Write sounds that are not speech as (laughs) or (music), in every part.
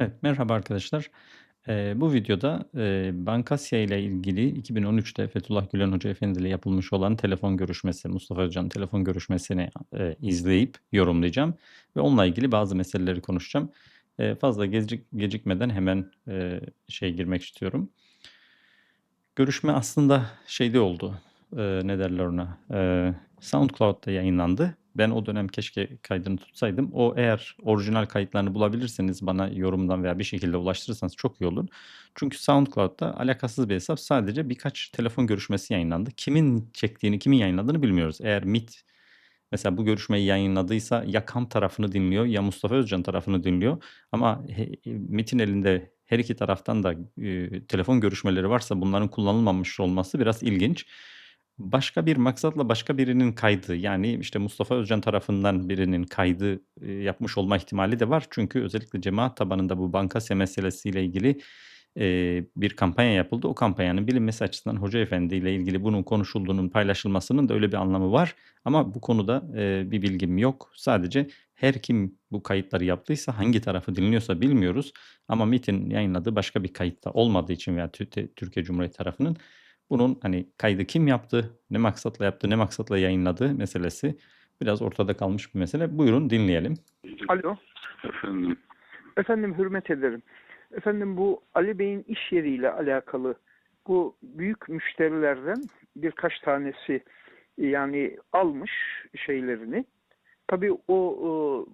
Evet, merhaba arkadaşlar. Eee, bu videoda, eee, Bankasya ile ilgili 2013'te Fethullah Gülen Hoca Efendi ile yapılmış olan telefon görüşmesi, Mustafa Özcan'ın telefon görüşmesini, eee, izleyip yorumlayacağım ve onunla ilgili bazı meseleleri konuşacağım. Eee, fazla gecik gecikmeden hemen, eee, şeye girmek istiyorum. Görüşme aslında şeyde oldu, eee, ne derler ona, eee, SoundCloud'da yayınlandı. Ben o dönem keşke kaydını tutsaydım. O eğer orijinal kayıtlarını bulabilirseniz bana yorumdan veya bir şekilde ulaştırırsanız çok iyi olur. Çünkü SoundCloud'da alakasız bir hesap sadece birkaç telefon görüşmesi yayınlandı. Kimin çektiğini, kimin yayınladığını bilmiyoruz. Eğer MIT mesela bu görüşmeyi yayınladıysa ya Kam tarafını dinliyor ya Mustafa Özcan tarafını dinliyor. Ama MIT'in elinde her iki taraftan da, eee, telefon görüşmeleri varsa bunların kullanılmamış olması biraz ilginç. Başka bir maksatla başka birinin kaydı, yani, işte, Mustafa Özcan tarafından birinin kaydı, yapmış olma ihtimali de var. Çünkü özellikle cemaat tabanında bu Bankasya meselesiyle ilgili, bir kampanya yapıldı. O kampanyanın bilinmesi açısından Hoca Efendi ile ilgili bunun konuşulduğunun, paylaşılmasının da öyle bir anlamı var. Ama bu konuda, bir bilgim yok. Sadece her kim bu kayıtları yaptıysa, hangi tarafı dinliyorsa bilmiyoruz ama MIT'in yayınladığı başka bir kayıt da olmadığı için veya Türkiye Cumhuriyeti tarafının bunun, hani, kaydı kim yaptı, ne maksatla yaptı, ne maksatla yayınladı meselesi biraz ortada kalmış bir mesele. Buyurun dinleyelim. Alo. Efendim, Efendim hürmet ederim. Efendim bu Ali Bey'in iş yeriyle alakalı bu büyük müşterilerden birkaç tanesi yani almış şeylerini. Tabii o e,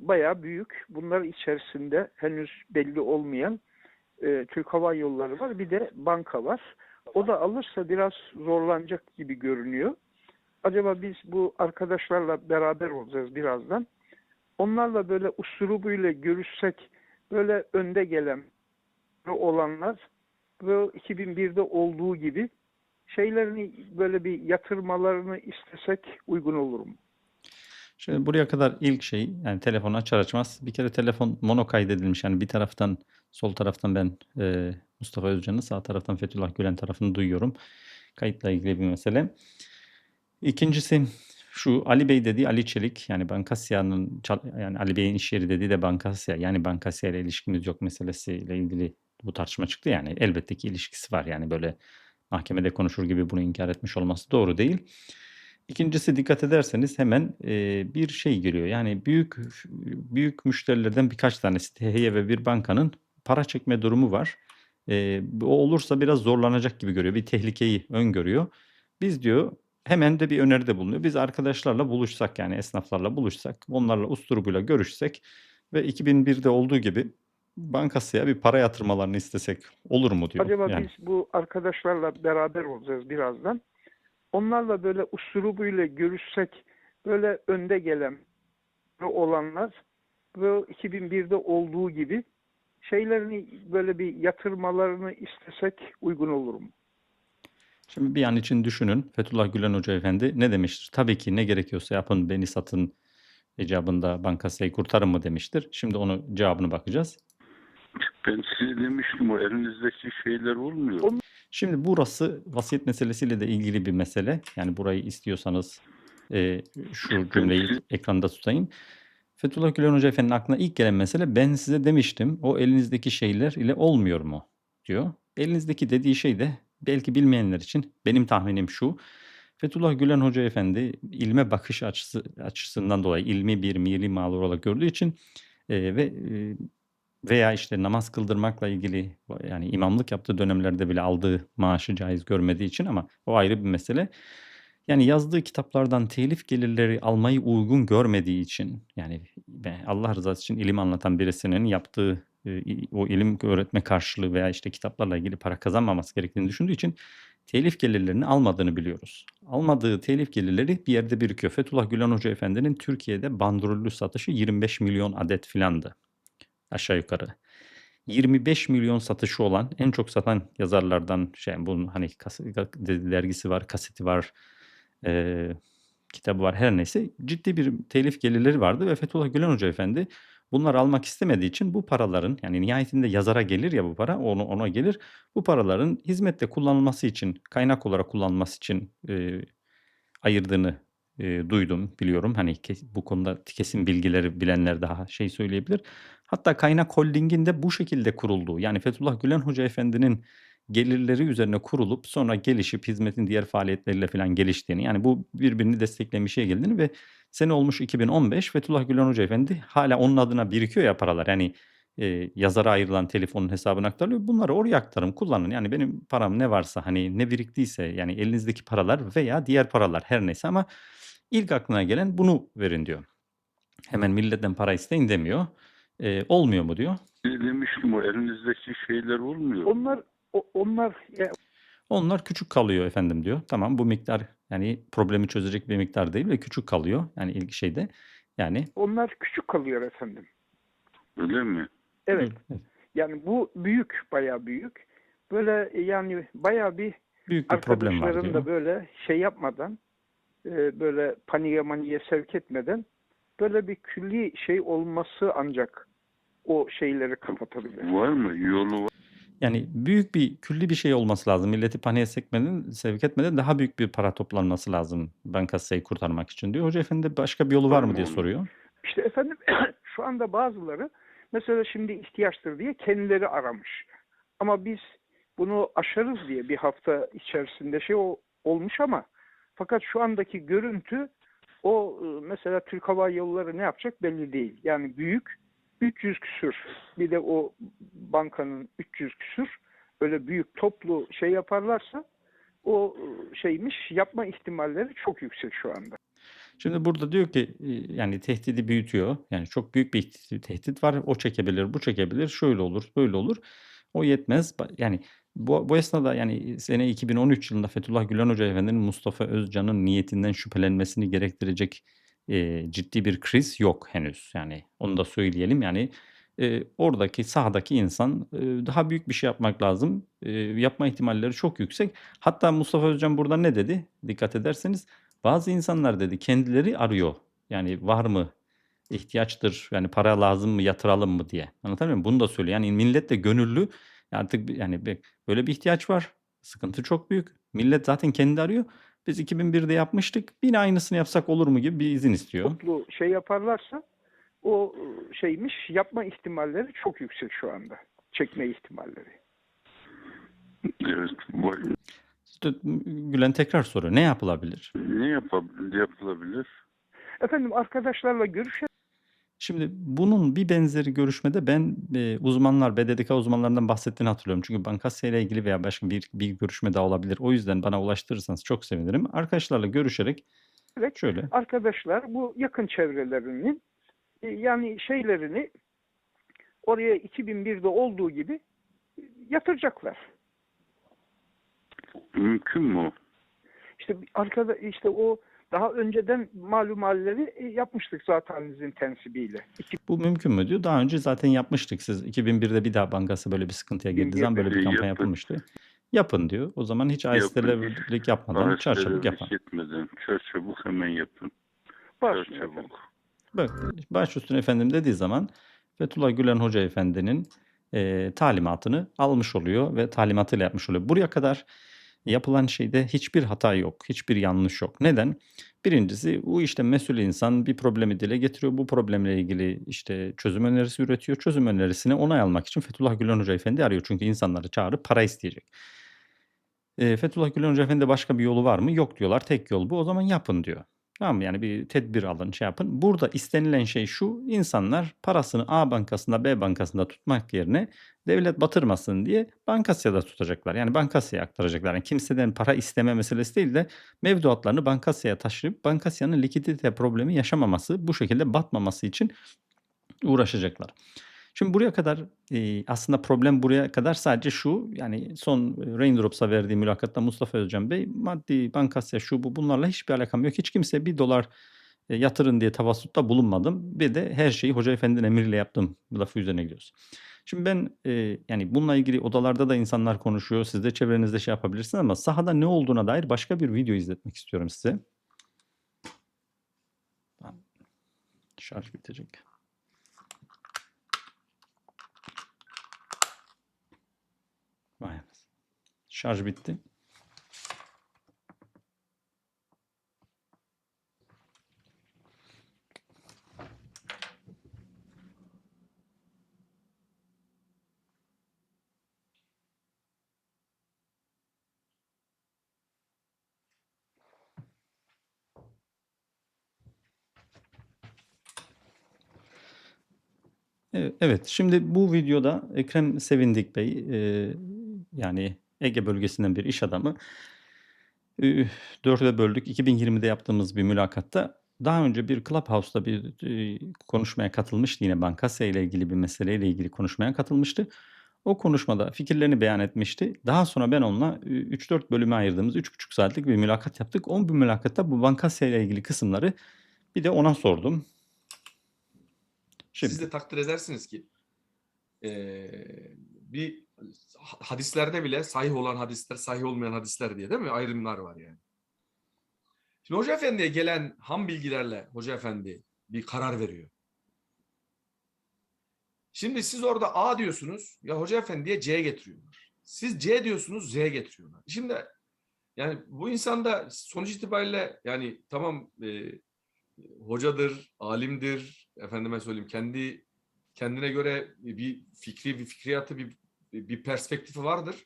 bayağı büyük. Bunlar içerisinde henüz belli olmayan e, Türk Hava Yolları var. Bir de banka var. O da alırsa biraz zorlanacak gibi görünüyor. Acaba biz bu arkadaşlarla beraber olacağız birazdan. Onlarla böyle usulübüyle görüşsek böyle önde gelen olanlar ve 2001'de olduğu gibi şeylerini böyle bir yatırmalarını istesek uygun olur mu? Şimdi buraya kadar ilk şey, yani telefonu açar açmaz bir kere telefon mono kaydedilmiş. Yani bir taraftan, sol taraftan ben, eee, Mustafa Özcan'ı, sağ taraftan Fethullah Gülen tarafını duyuyorum. Kayıtla ilgili bir mesele. 2'ncisi şu Ali Bey dediği Ali Çelik, yani Bankasya'nın yani Ali Bey'in iş yeri dediği de Bankasya, yani Bankasya ile ilişkimiz yok meselesiyle ilgili bu tartışma çıktı. Yani elbette ki ilişkisi var. Yani böyle mahkemede konuşur gibi bunu inkar etmiş olması doğru değil. 2'ncisi dikkat ederseniz hemen, eee, bir şey giriyor. Yani büyük büyük müşterilerden birkaç tanesi THY ve bir bankanın para çekme durumu var. Eee, bu olursa biraz zorlanacak gibi görüyor. Bir tehlikeyi öngörüyor. Biz diyor hemen de bir öneride bulunuyor. Biz arkadaşlarla buluşsak, yani esnaflarla buluşsak, onlarla usturubuyla görüşsek ve 2001'de olduğu gibi Bankasya bir para yatırmalarını istesek olur mu diyor. Acaba Yani. biz bu arkadaşlarla beraber olacağız birazdan. Onlarla böyle usulübüyle görüşsek böyle önde gelen olanlar ve 2001'de olduğu gibi şeylerini böyle bir yatırmalarını istesek uygun olur mu? Şimdi bir an için düşünün. Fethullah Gülen Hoca Efendi ne demiştir? Tabii ki ne gerekiyorsa yapın, beni satın icabında Bankasya'yı kurtarın mı demiştir. Şimdi onu cevabına bakacağız. ben size demiştim o elinizdeki şeyler olmuyor. Onu- Şimdi burası vasiyet meselesiyle de ilgili bir mesele. Yani burayı istiyorsanız eee, şu cümleyi ekranda tutayım. Fethullah Gülen Hoca Efendi'nin aklına ilk gelen mesele ben size demiştim o elinizdeki şeyler ile olmuyor mu diyor. Elinizdeki dediği şey de belki bilmeyenler için benim tahminim şu. Fethullah Gülen Hoca Efendi ilme bakış açısı açısından dolayı ilmi bir mili mal olarak gördüğü için eee, ve eee, veya işte namaz kıldırmakla ilgili yani imamlık yaptığı dönemlerde bile aldığı maaşı caiz görmediği için ama o ayrı bir mesele. Yani yazdığı kitaplardan telif gelirleri almayı uygun görmediği için yani Allah rızası için ilim anlatan birisinin yaptığı e, o ilim öğretme karşılığı veya işte kitaplarla ilgili para kazanmaması gerektiğini düşündüğü için telif gelirlerini almadığını biliyoruz. Almadığı telif gelirleri bir yerde birikiyor. Fethullah Gülen Hoca Efendi'nin Türkiye'de bandrollü satışı 25 milyon adet filandı aşağı yukarı. 25 milyon satışı olan en çok satan yazarlardan şey bunun hani dergisi var, kaseti var, eee, kitabı var her neyse ciddi bir telif gelirleri vardı ve Fethullah Gülen Hoca Efendi bunları almak istemediği için bu paraların yani nihayetinde yazara gelir ya bu para onu ona gelir. Bu paraların hizmette kullanılması için kaynak olarak kullanılması için eee, ayırdığını eee, duydum, biliyorum. Hani kes bu konuda kesin bilgileri bilenler daha şey söyleyebilir. Hatta Kaynak Holding'in de bu şekilde kurulduğu, yani Fethullah Gülen Hoca Efendi'nin gelirleri üzerine kurulup sonra gelişip hizmetin diğer faaliyetleriyle filan geliştiğini, yani bu birbirini destekleyen bir geldiğini ve sene olmuş 2015 Fethullah Gülen Hoca Efendi hâlâ onun adına birikiyor ya paralar. Yani, eee, yazara ayrılan telefonun hesabına aktarılıyor. Bunları oraya aktarın, kullanın. Yani benim param ne varsa, hani, ne biriktiyse, yani elinizdeki paralar veya diğer paralar her neyse ama ilk aklına gelen bunu verin diyor. Hemen milletten para isteyin demiyor. Eee, olmuyor mu diyor. Demiştim o elinizdeki şeyler olmuyor. Onlar o- onlar ya, Onlar küçük kalıyor efendim diyor. Tamam bu miktar yani problemi çözecek bir miktar değil ve küçük kalıyor. Yani ilk şeyde yani onlar küçük kalıyor efendim. Öyle mi? Evet. Evet. Yani bu büyük, bayağı büyük. Böyle e, yani bayağı bir büyük bir problem var diyor. da böyle şey yapmadan, e, böyle paniğe maniğe sevk etmeden böyle bir külli şey olması ancak o şeyleri kapatabilir. Var mı? Yolu var. Yani büyük bir külli bir şey olması lazım. Milleti paniğe sekmeden, sevk etmeden daha büyük bir para toplanması lazım bankasayı kurtarmak için diyor. Hoca efendi başka bir yolu var mı diye soruyor. İşte efendim (clears throat) şu anda bazıları mesela şimdi ihtiyaçtır diye kendileri aramış. Ama biz bunu aşarız diye bir hafta içerisinde şey o- olmuş ama fakat şu andaki görüntü o e, mesela Türk Hava Yolları ne yapacak belli değil. Yani büyük 300 küsür bir de o bankanın 300 küsür öyle büyük toplu şey yaparlarsa o e, şeymiş yapma ihtimalleri çok yüksek şu anda. Şimdi burada diyor ki e, yani tehdidi büyütüyor. Yani çok büyük bir te- tehdit var. O çekebilir, bu çekebilir. Şöyle olur, böyle olur. O yetmez. Yani bu, bu esnada yani sene 2013 yılında Fethullah Gülen Hoca Efendi'nin Mustafa Özcan'ın niyetinden şüphelenmesini gerektirecek e, ciddi bir kriz yok henüz. Yani onu da söyleyelim. Yani e, oradaki sahadaki insan e, daha büyük bir şey yapmak lazım. E, yapma ihtimalleri çok yüksek. Hatta Mustafa Özcan burada ne dedi? Dikkat ederseniz bazı insanlar dedi kendileri arıyor. Yani var mı ihtiyaçtır yani para lazım mı yatıralım mı diye. Anlatabiliyor muyum? Bunu da söylüyor. Yani millet de gönüllü artık yani böyle bir ihtiyaç var. Sıkıntı çok büyük. Millet zaten kendi arıyor. Biz 2001'de yapmıştık. Yine aynısını yapsak olur mu gibi bir izin istiyor. toplu şey yaparlarsa o şeymiş yapma ihtimalleri çok yüksek şu anda. Çekme ihtimalleri. Evet. Gülen tekrar soruyor. Ne yapılabilir? Ne yapab- yapılabilir? Efendim arkadaşlarla görüşerek Şimdi bunun bir benzeri görüşmede ben e, uzmanlar, BDDK uzmanlarından bahsettiğini hatırlıyorum. Çünkü Bankasya ile ilgili veya başka bir, bir görüşme daha olabilir. O yüzden bana ulaştırırsanız çok sevinirim. Arkadaşlarla görüşerek şöyle. arkadaşlar bu yakın çevrelerinin e, yani şeylerini oraya 2001'de olduğu gibi yatıracaklar. Mümkün mü? İşte arkada işte o daha önceden malum halleri yapmıştık zaten tensibiyle. Bu mümkün mü diyor. Daha önce zaten yapmıştık. Siz 2001'de bir daha bankası böyle bir sıkıntıya girdiği zaman böyle bir 2001'de kampanya yapılmıştı. Yapın diyor. O zaman hiç aistelik yapmadan çarçabuk yapın. çarçabuk hemen yapın. Var. Çarçabuk. Bak baş üstüne efendim dediği zaman Fethullah Gülen Hoca Efendi'nin e, talimatını almış oluyor ve talimatıyla yapmış oluyor. Buraya kadar yapılan şeyde hiçbir hata yok, hiçbir yanlış yok. Neden? Birincisi bu işte mesul insan bir problemi dile getiriyor. Bu problemle ilgili işte çözüm önerisi üretiyor. Çözüm önerisini onay almak için Fethullah Gülen Hoca Efendi arıyor. Çünkü insanları çağırıp para isteyecek. E, Fethullah Gülen Hoca Efendi başka bir yolu var mı? Yok diyorlar. Tek yol bu. O zaman yapın diyor. Tamam mı? Yani bir tedbir alın, şey yapın. Burada istenilen şey şu, insanlar parasını A bankasında, B bankasında tutmak yerine devlet batırmasın diye Bankasya'da tutacaklar. Yani Bankasya'ya aktaracaklar. Yani kimseden para isteme meselesi değil de mevduatlarını Bankasya'ya taşıyıp Bankasya'nın likidite problemi yaşamaması, bu şekilde batmaması için uğraşacaklar. Şimdi buraya kadar e, aslında problem buraya kadar sadece şu yani son e, Raindrops'a verdiği mülakatta Mustafa Özcan Bey maddi bankasya şu bu bunlarla hiçbir alakam yok. Hiç kimse bir dolar e, yatırın diye tavassutta bulunmadım. Bir de her şeyi Hoca Efendi'nin emriyle yaptım lafı üzerine gidiyoruz. Şimdi ben yani bununla ilgili odalarda da insanlar konuşuyor. Siz de çevrenizde şey yapabilirsiniz ama sahada ne olduğuna dair başka bir video izletmek istiyorum size. Şarj bitecek. Vay anasın. Şarj bitti. Evet, şimdi bu videoda Ekrem Sevindik Bey e, yani Ege bölgesinden bir iş adamı. 4'e böldük. 2020'de yaptığımız bir mülakatta daha önce bir Clubhouse'da bir, eee, konuşmaya katılmıştı. Yine Bankasya ile ilgili bir meseleyle ilgili konuşmaya katılmıştı. O konuşmada fikirlerini beyan etmişti. Daha sonra ben onunla, ü 3-4 bölüme ayırdığımız 3,5 saatlik bir mülakat yaptık. O bu mülakatta bu Bankasya ile ilgili kısımları bir de ona sordum. Siz Şimdi de takdir edersiniz ki eee, bir hadislerde bile sahih olan hadisler, sahih olmayan hadisler diye değil mi? Ayrımlar var yani. Şimdi Hoca Efendi'ye gelen ham bilgilerle Hoca Efendi bir karar veriyor. Şimdi siz orada A diyorsunuz, ya Hoca Efendi'ye C getiriyorlar. Siz C diyorsunuz, Z getiriyorlar. Şimdi yani bu insanda sonuç itibariyle yani tamam eee, hocadır, alimdir, efendime söyleyeyim kendi kendine göre bir fikri, bir fikriyatı, bir bir perspektifi vardır.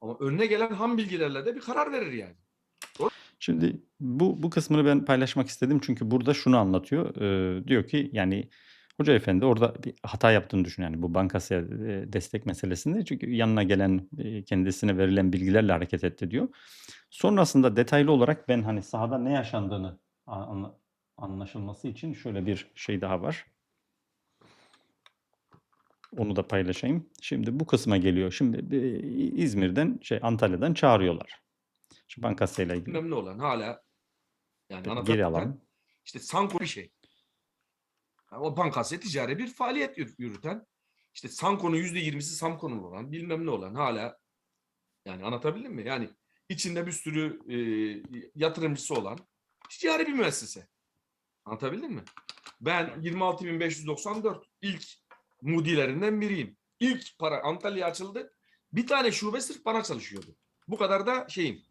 Ama önüne gelen ham bilgilerle de bir karar verir yani. Şimdi bu bu kısmını ben paylaşmak istedim çünkü burada şunu anlatıyor. Eee, diyor ki yani Hoca Efendi orada bir hata yaptığını düşünüyor. Yani bu Bankasya, eee, destek meselesinde. Çünkü yanına gelen, eee, kendisine verilen bilgilerle hareket etti diyor. Sonrasında detaylı olarak ben hani sahada ne yaşandığını anlaşılması için şöyle bir şey daha var. Onu da paylaşayım. Şimdi bu kısma geliyor. Şimdi, eee, İzmir'den şey Antalya'dan çağırıyorlar. Şu Bankasya ile ilgili. Önemli olan hala yani Geri anlatırken alalım. işte Sanko bir şey. Yani o bankasya ticari bir faaliyet yürü- yürüten işte Sanko'nun yüzde yirmisi Samko'nun olan bilmem ne olan hala yani anlatabildim mi? Yani içinde bir sürü e, yatırımcısı olan ticari bir müessese. Anlatabildim mi? Ben 26.594 ilk mudilerinden biriyim. İlk para Antalya açıldı. Bir tane şube sırf bana çalışıyordu. Bu kadar da şeyim.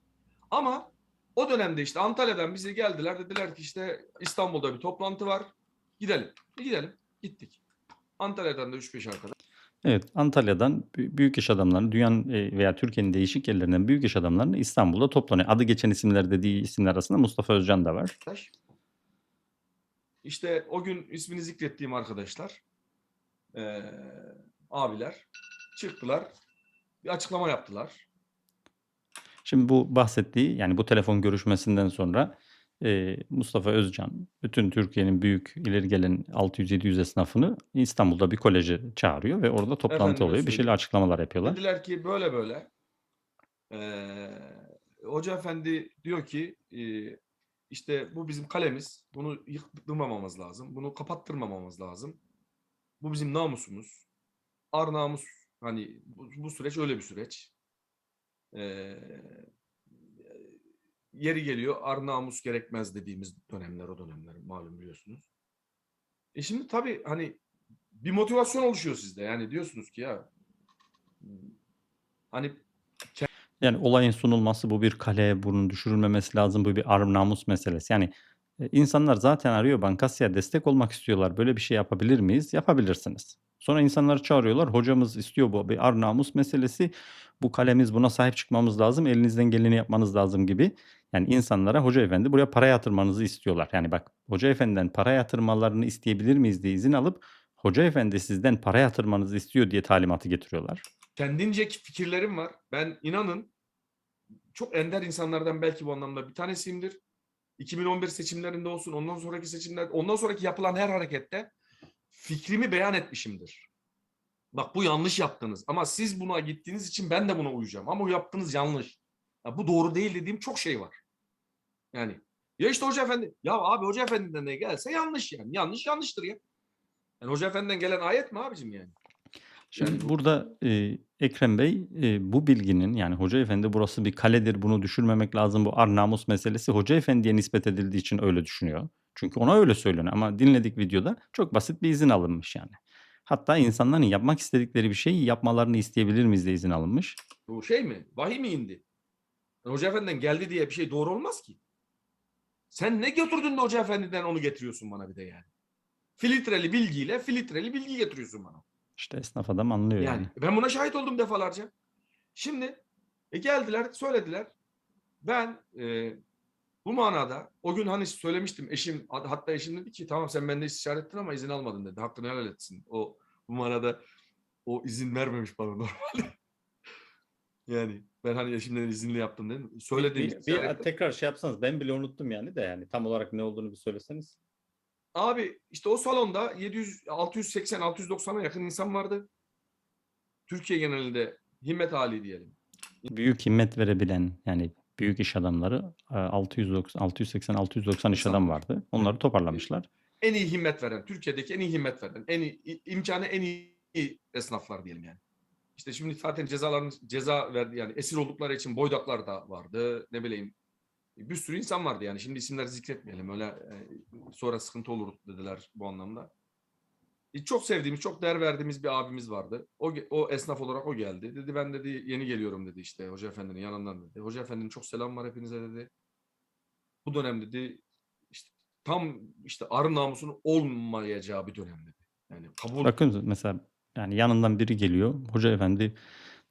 Ama o dönemde işte Antalya'dan bize geldiler dediler ki işte İstanbul'da bir toplantı var. Gidelim. E gidelim. Gittik. Antalya'dan da 3-5 arkadaş. Evet, Antalya'dan bü büyük iş adamlarını dünyanın, eee, veya Türkiye'nin değişik yerlerinden büyük iş adamlarını İstanbul'da toplanıyor. Adı geçen isimler dediği isimler arasında Mustafa Özcan da var. İşte o gün ismini zikrettiğim arkadaşlar, eee, abiler çıktılar. Bir açıklama yaptılar. Şimdi bu bahsettiği yani bu telefon görüşmesinden sonra, eee, Mustafa Özcan bütün Türkiye'nin büyük ileri gelen 600-700 esnafını İstanbul'da bir koleje çağırıyor ve orada toplantı Efendime oluyor. Bir şeyler açıklamalar yapıyorlar. Dediler ki böyle böyle. Eee Hoca Efendi diyor ki eee, işte bu bizim kalemiz. Bunu yıktırmamamız lazım. Bunu kapattırmamamız lazım. Bu bizim namusumuz. Ar namus hani bu, bu süreç öyle bir süreç. Eee, yeri geliyor ar namus gerekmez dediğimiz dönemler o dönemler malum biliyorsunuz. E şimdi tabii hani bir motivasyon oluşuyor sizde. Yani diyorsunuz ki ya hani Yani olayın sunulması bu bir kale, bunun düşürülmemesi lazım. Bu bir ar namus meselesi. Yani, eee, insanlar zaten arıyor Bankasya'ya destek olmak istiyorlar. Böyle bir şey yapabilir miyiz? Yapabilirsiniz. Sonra insanları çağırıyorlar. Hocamız istiyor bu bir ar namus meselesi. Bu kalemiz buna sahip çıkmamız lazım. Elinizden geleni yapmanız lazım gibi. Yani insanlara Hoca Efendi buraya para yatırmanızı istiyorlar. Yani bak Hoca Efendi'den para yatırmalarını isteyebilir miyiz diye izin alıp Hoca Efendi sizden para yatırmanızı istiyor diye talimatı getiriyorlar. kendimce fikirlerim var. Ben inanın çok ender insanlardan belki bu anlamda bir tanesiyimdir. 2011 seçimlerinde olsun, ondan sonraki seçimler, ondan sonraki yapılan her harekette fikrimi beyan etmişimdir. Bak bu yanlış yaptınız ama siz buna gittiğiniz için ben de buna uyacağım. Ama bu yaptığınız yanlış. Ya bu doğru değil dediğim çok şey var. Yani ya işte Hoca Efendi, ya abi Hoca Efendi'den ne gelse yanlış yani. Yanlış yanlıştır ya. Yani Hoca Efendi'den gelen ayet mi abicim yani? Şimdi burada, eee, Ekrem Bey, eee, bu bilginin yani Hoca Efendi burası bir kaledir, bunu düşürmemek lazım, bu ar namus meselesi Hoca Efendi'ye nispet edildiği için öyle düşünüyor. Çünkü ona öyle söyleniyor ama dinledik videoda çok basit bir izin alınmış yani. Hatta insanların yapmak istedikleri bir şeyi yapmalarını isteyebilir miyiz diye izin alınmış. Bu şey mi? Vahiy mi indi? Yani Hoca Efendi'den geldi diye bir şey doğru olmaz ki. Sen ne götürdün de Hoca Efendi'den onu getiriyorsun bana bir de yani. Filtreli bilgiyle filtreli bilgi getiriyorsun bana. İşte esnaf adam anlıyor yani. Yani ben buna şahit oldum defalarca. Şimdi e, geldiler, söylediler. Ben e, bu manada o gün hani söylemiştim eşim hatta eşim dedi ki tamam sen benden istişare ettin ama izin almadın dedi. Hakkını helal etsin. O Bu manada o izin vermemiş bana (laughs) normalde. Yani ben hani eşimden izinli yaptım dedim. Söylediğim bir- bir tekrar şey yapsanız ben bile unuttum yani de yani tam olarak ne olduğunu bir söyleseniz. Abi işte o salonda 700 680 690'a yakın insan vardı. Türkiye genelinde himmet hali diyelim. Büyük himmet verebilen yani büyük iş adamları e, 690 680 690 iş adam var. vardı. Onları toparlamışlar. En iyi himmet veren, Türkiye'deki en iyi himmet veren, en iyi imkanı en iyi esnaflar diyelim yani. İşte şimdi zaten cezaların ceza verdi yani esir oldukları için boydaklar da vardı. Ne bileyim bir sürü insan vardı yani. Şimdi isimleri zikretmeyelim. Öyle e, sonra sıkıntı olur dediler bu anlamda. E, Çok sevdiğimiz, çok değer verdiğimiz bir abimiz vardı. O, o esnaf olarak o geldi. Dedi ben dedi yeni geliyorum dedi işte Hoca Efendi'nin yanından dedi. Hoca Efendi'nin çok selam var hepinize dedi. Bu dönem dedi işte tam işte arı namusunun olmayacağı bir dönem dedi. Yani kabul Bakın mesela yani yanından biri geliyor. Hoca efendi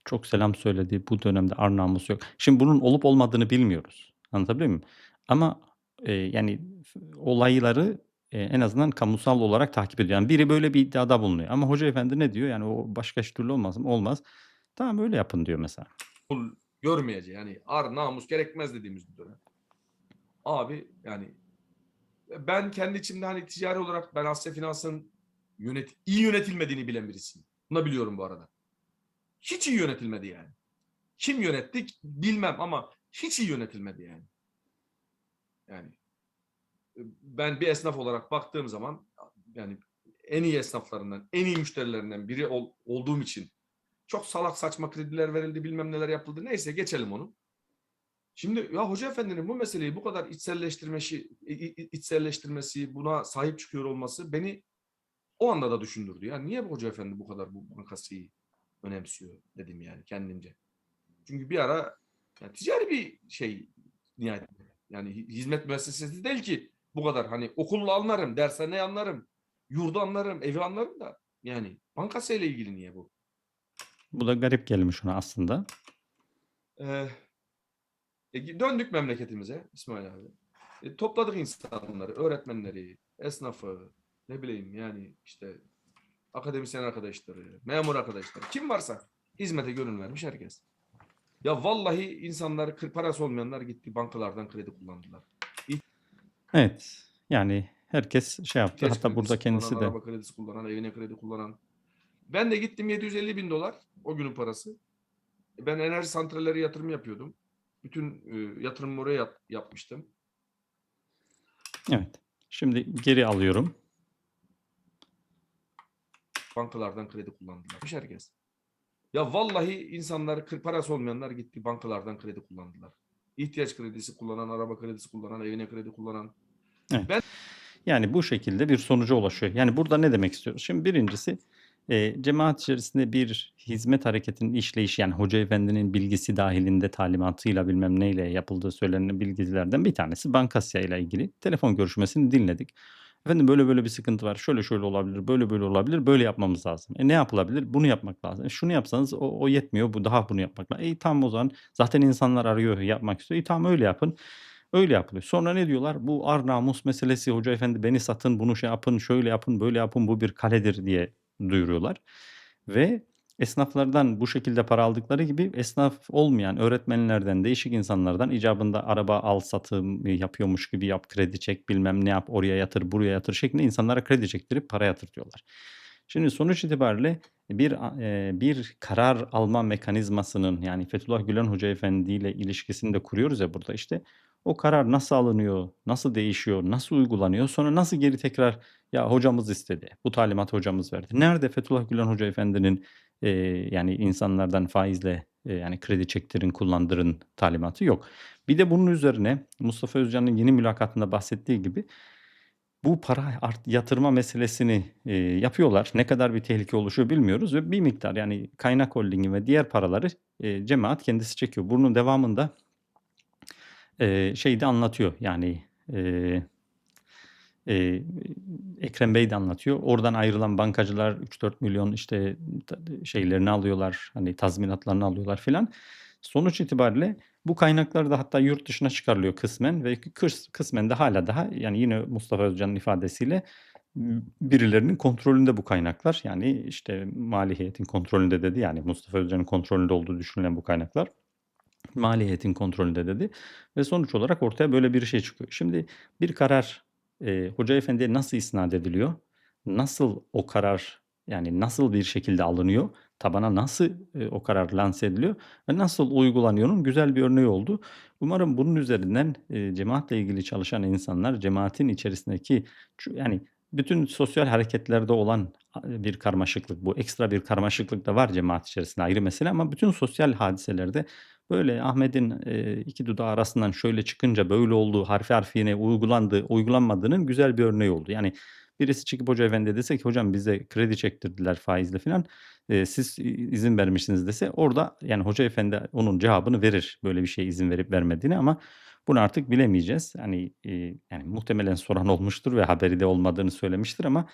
çok selam söyledi. Bu dönemde ar namus yok. Şimdi bunun olup olmadığını bilmiyoruz. Anlatabiliyor muyum? Ama e, yani olayları e, en azından kamusal olarak takip ediyor. Yani biri böyle bir iddiada bulunuyor. Ama hoca efendi ne diyor? Yani o başka türlü olmaz mı? Olmaz. Tamam öyle yapın diyor mesela. görmeyeceği yani ar namus gerekmez dediğimiz bir dönem. Abi yani ben kendi içimde hani ticari olarak ben Asya Finans'ın yönet iyi yönetilmediğini bilen birisiyim. Bunu biliyorum bu arada. Hiç iyi yönetilmedi yani. Kim yönettik bilmem ama hiç iyi yönetilmedi yani. Yani e, ben bir esnaf olarak baktığım zaman yani en iyi esnaflarından, en iyi müşterilerinden biri ol- olduğum için çok salak saçma krediler verildi, bilmem neler yapıldı. Neyse geçelim onu. Şimdi ya Hoca Efendi'nin bu meseleyi bu kadar içselleştirmesi, içselleştirmesi, buna sahip çıkıyor olması beni o anda da düşündürdü. Yani niye bu Hoca Efendi bu kadar bu bankasıyı önemsiyor dedim yani kendimce. Çünkü bir ara yani ticari bir şey nihayetinde. Yani hi- hizmet müessesesi değil ki bu kadar. Hani okulla anlarım, dershane anlarım, yurdu anlarım, evi anlarım da yani bankasıyla ilgili niye bu? Bu da garip gelmiş ona aslında. Ee, e, döndük memleketimize İsmail abi. E, topladık insanları, öğretmenleri, esnafı, ne bileyim yani işte akademisyen arkadaşları, memur arkadaşları, kim varsa hizmete gönül vermiş herkes. Ya vallahi insanlar kır parası olmayanlar gitti bankalardan kredi kullandılar. Evet. Yani herkes şey yaptı. İhtiyaç Hatta burada kendisi de araba kredisi kullanan, evine kredi kullanan. Ben de gittim 750 bin dolar o günün parası. Ben enerji santralleri yatırım yapıyordum. Bütün e, yatırımımı oraya yap- yapmıştım. evet. Şimdi geri alıyorum. Bankalardan kredi kullandılar. Herkes. Ya vallahi insanlar parası olmayanlar gitti bankalardan kredi kullandılar. İhtiyaç kredisi kullanan, araba kredisi kullanan, evine kredi kullanan. Yani bu şekilde bir sonuca ulaşıyor. Yani burada ne demek istiyoruz? Şimdi birincisi e, cemaat içerisinde bir hizmet hareketinin işleyişi yani Hoca Efendi'nin bilgisi dahilinde talimatıyla bilmem neyle yapıldığı söylenen bilgilerden bir tanesi Bankasya ile ilgili telefon görüşmesini dinledik. Efendim böyle böyle bir sıkıntı var. Şöyle şöyle olabilir, böyle böyle olabilir. Böyle yapmamız lazım. E ne yapılabilir? Bunu yapmak lazım. E şunu yapsanız o, o yetmiyor. Bu daha bunu yapmak lazım. E tamam o zaman zaten insanlar arıyor, yapmak istiyor. E tamam öyle yapın. Öyle yapılıyor. Sonra ne diyorlar? Bu ar namus meselesi hoca efendi beni satın, bunu şey yapın, şöyle yapın, böyle yapın bu bir kaledir diye duyuruyorlar. Ve esnaflardan bu şekilde para aldıkları gibi esnaf olmayan öğretmenlerden, değişik insanlardan icabında araba al satım yapıyormuş gibi yap, kredi çek, bilmem ne yap, oraya yatır, buraya yatır şeklinde insanlara kredi çektirip para yatırtıyorlar. Şimdi sonuç itibariyle bir e, bir karar alma mekanizmasının yani Fethullah Gülen Hoca Efendi ile ilişkisini de kuruyoruz ya burada işte. O karar nasıl alınıyor, nasıl değişiyor, nasıl uygulanıyor, sonra nasıl geri tekrar ya hocamız istedi, bu talimat hocamız verdi. Nerede Fethullah Gülen Hoca Efendi'nin e, yani insanlardan faizle e, yani kredi çektirin, kullandırın talimatı yok. Bir de bunun üzerine Mustafa Özcan'ın yeni mülakatında bahsettiği gibi bu para art, yatırma meselesini e, yapıyorlar. Ne kadar bir tehlike oluşuyor bilmiyoruz ve bir miktar yani kaynak holdingi ve diğer paraları e, cemaat kendisi çekiyor. Bunun devamında e, şey de anlatıyor yani e, e, Ekrem Bey de anlatıyor. Oradan ayrılan bankacılar 3-4 milyon işte şeylerini alıyorlar hani tazminatlarını alıyorlar filan. Sonuç itibariyle bu kaynaklar da hatta yurt dışına çıkarılıyor kısmen ve kıs- kısmen de hala daha yani yine Mustafa Özcan'ın ifadesiyle birilerinin kontrolünde bu kaynaklar. Yani, işte, mali heyetin kontrolünde dedi. Yani, Mustafa Özcan'ın kontrolünde olduğu düşünülen bu kaynaklar. Mali heyetin kontrolünde dedi ve sonuç olarak ortaya böyle bir şey çıkıyor. Şimdi bir karar, eee, hoca efendiye nasıl isnat ediliyor? Nasıl o karar, yani, nasıl bir şekilde alınıyor? Tabana nasıl, eee, o karar lanse ediliyor ve nasıl uygulanıyor'nun güzel bir örneği oldu. Umarım bunun üzerinden, eee, cemaatle ilgili çalışan insanlar, cemaatin içerisindeki yani, bütün sosyal hareketlerde olan bir karmaşıklık, bu ekstra bir karmaşıklık da var cemaat içerisinde ayrı mesele ama bütün sosyal hadiselerde böyle Ahmet'in, eee, 2 dudağı arasından şöyle çıkınca böyle oldu, harfi harfine uygulandı, uygulanmadığının güzel bir örneği oldu. Yani, birisi çıkıp hoca efendiye dese ki hocam bize kredi çektirdiler faizle filan, eee, siz izin vermişsiniz dese orada, yani, hoca efendi onun cevabını verir böyle bir şeye izin verip vermediğini ama bunu artık bilemeyeceğiz. Hani, eee, yani, muhtemelen soran olmuştur ve haberi de olmadığını söylemiştir ama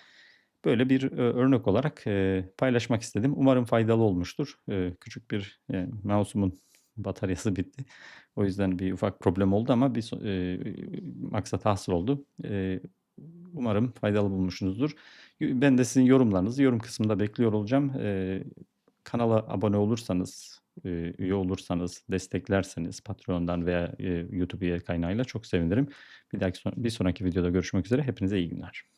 böyle bir, eee, örnek olarak, eee, paylaşmak istedim. Umarım faydalı olmuştur. Eee, küçük bir, eee, mouse'umun bataryası bitti. O yüzden bir ufak problem oldu ama bir eee, maksat hasıl oldu. Eee, umarım faydalı bulmuşsunuzdur. Ben de sizin yorumlarınızı yorum kısmında bekliyor olacağım. Eee, kanala abone olursanız, eee, üye olursanız, desteklerseniz Patreon'dan veya, eee, YouTube kaynağıyla çok sevinirim. Bir dahaki bir sonraki videoda görüşmek üzere. Hepinize iyi günler.